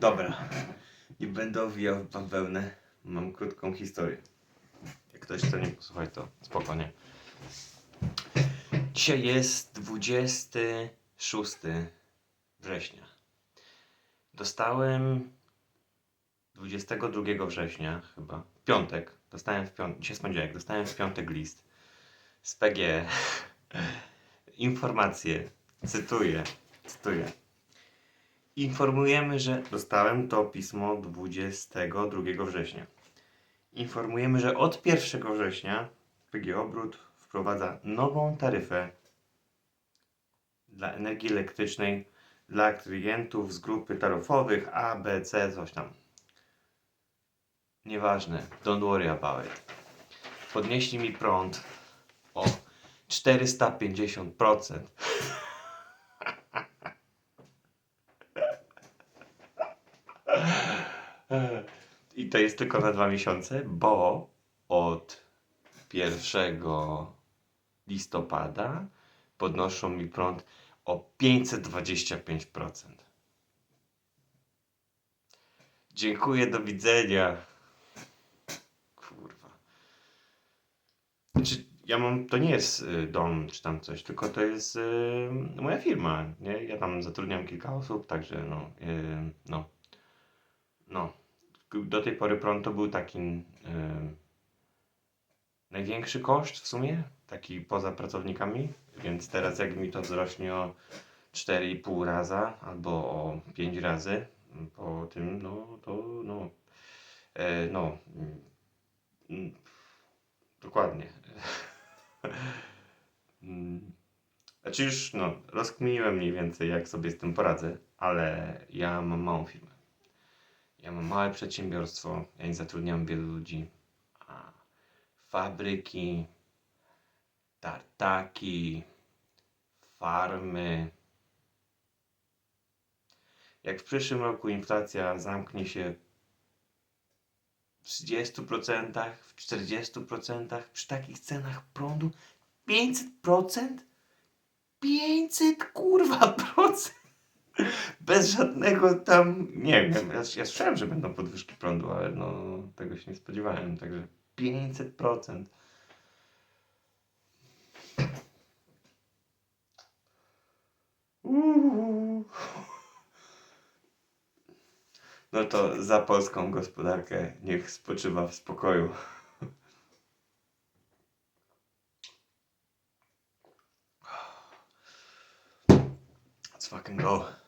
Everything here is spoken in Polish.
Dobra. Nie będę owijał bawełnę. Mam krótką historię. Jak ktoś chce nie posłuchać, to spokojnie. Dzisiaj jest 26 września. Dostałem 22 września chyba, w piątek, dostałem w piątek, dzisiaj jest poniedziałek, dostałem w piątek list z PG. Informacje, cytuję, cytuję. Informujemy, że dostałem to pismo 22 września. Informujemy, że od 1 września PG Obrót wprowadza nową taryfę dla energii elektrycznej dla klientów z grupy taryfowych A, B, C, coś tam. Nieważne, don't worry about it. Podnieśli mi prąd o 450%. I to jest tylko na dwa miesiące, bo od 1 listopada podnoszą mi prąd o 525%. Dziękuję, do widzenia. Kurwa. Znaczy, ja mam, to nie jest y, dom czy tam coś, tylko to jest y, moja firma, nie? Ja tam zatrudniam kilka osób, także no, y, no, no. Do tej pory prąd to był taki y, największy koszt w sumie, taki poza pracownikami, więc teraz jak mi to wzrośnie o 4,5 raza albo o 5 razy po tym, no to no, e, no, mm, mm, dokładnie. Mm, Znaczy już, no, rozkminiłem mniej więcej, jak sobie z tym poradzę, ale ja mam małą firmę. Ja mam małe przedsiębiorstwo, ja nie zatrudniam wielu ludzi, a fabryki, tartaki, farmy. Jak w przyszłym roku inflacja zamknie się w 30%, w 40%, przy takich cenach prądu 500%? 500 kurwa procent! Bez żadnego tam, nie wiem, ja, ja słyszałem, że będą podwyżki prądu, ale no tego się nie spodziewałem, także 500%. Uuu. No to za polską gospodarkę niech spoczywa w spokoju. Let's fucking go.